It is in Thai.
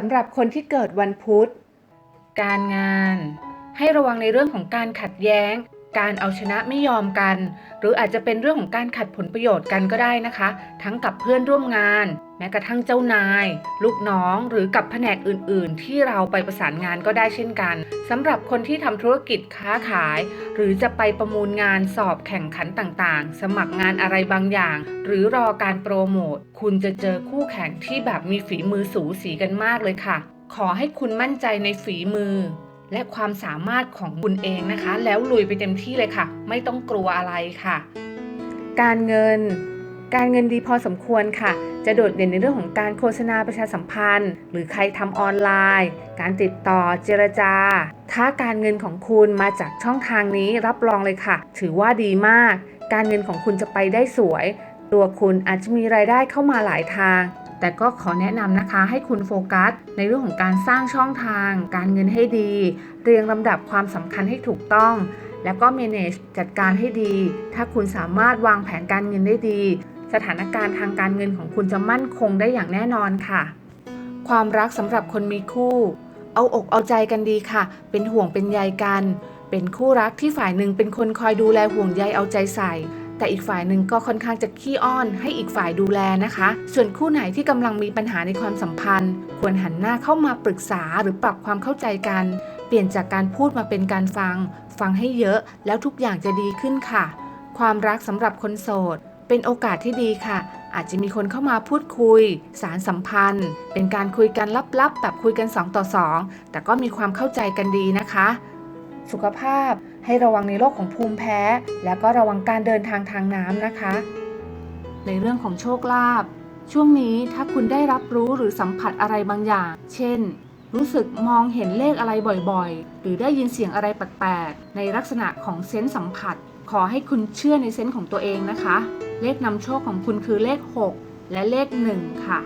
สำหรับคนที่เกิดวันพุธ การงาน ให้ระวังในเรื่องของการขัดแย้ง การเอาชนะไม่ยอมกัน หรืออาจจะเป็นเรื่องของการขัดผลประโยชน์กันก็ได้นะคะ ทั้งกับเพื่อนร่วมงาน แม้กระทั่งเจ้านาย ลูกน้องหรือกับแผนกอื่น ๆ ที่เราไปประสานงานก็ได้เช่นกันสำหรับคนที่ทำธุรกิจค้าขาย หรือจะไปประมูลงานสอบแข่งขันต่าง ๆ สมัครงานอะไรบางอย่าง หรือรอการโปรโมทคุณจะเจอคู่แข่งที่แบบมีฝีมือสูสีกันมากเลยค่ะ ขอให้คุณมั่นใจในฝีมือ และความสามารถของคุณเองนะคะ แล้วลุยไปเต็มที่เลยค่ะ ไม่ต้องกลัวอะไรค่ะ การเงิน การเงินดีพอสมควรค่ะ จะโดดเด่นในเรื่องของการโฆษณาประชาสัมพันธ์ หรือใครทำออนไลน์ การติดต่อเจรจา ถ้าการเงินของคุณมาจากช่องทางนี้รับรองเลยค่ะ ถือว่าดีมาก การเงินของคุณจะไปได้สวย ตัวคุณอาจจะมีรายได้เข้ามาหลายทาง แต่ก็ขอแนะนำนะคะให้คุณโฟกัส ในเรื่องของการสร้างช่องทาง การเงินให้ดี เรียงลำดับความสำคัญให้ถูกต้อง แล้วก็ manage จัดการให้ดี ถ้าคุณสามารถวางแผนการเงินได้ดี สถานการณ์ทางการเงินของคุณจะมั่นคงได้อย่างแน่นอนค่ะ ความรักสำหรับคนมีคู่ เอาอกเอาใจกันดีค่ะ เป็นห่วงเป็นใยกัน เป็นคู่รักที่ฝ่ายหนึ่งเป็นคนคอยดูแลห่วงใยเอาใจใส่ แต่อีกฝ่ายหนึ่งก็ค่อนข้างจะขี้อ้อนให้อีกฝ่ายดูแลนะคะ ส่วนคู่ไหนที่กำลังมีปัญหาในความสัมพันธ์ ควรหันหน้าเข้ามาปรึกษาหรือปรับความเข้าใจกัน เปลี่ยนจากการพูดมาเป็นการฟัง ฟังให้เยอะแล้วทุกอย่างจะดีขึ้นค่ะ ความรักสำหรับคนโสด เป็นโอกาสที่ดีค่ะ อาจจะมีคนเข้ามาพูดคุย สารสัมพันธ์ เป็นการคุยกันลับๆ แบบคุยกัน 2 ต่อ 2 แต่ก็มีความเข้าใจกันดีนะคะ สุขภาพ ให้ระวังในโรคของภูมิแพ้ แล้วก็ระวังการเดินทางทางน้ำนะคะ ในเรื่องของโชคลาภช่วงนี้ถ้าคุณได้รับรู้หรือสัมผัสอะไรบางอย่าง เช่น รู้สึกมองเห็นเลขอะไรบ่อยๆ หรือได้ยินเสียงอะไรแปลกๆ ในลักษณะของเซนส์สัมผัส ขอให้คุณเชื่อในเซนส์ของตัวเองนะคะ เลขนำโชคของคุณคือเลข 6 และเลข 1 ค่ะ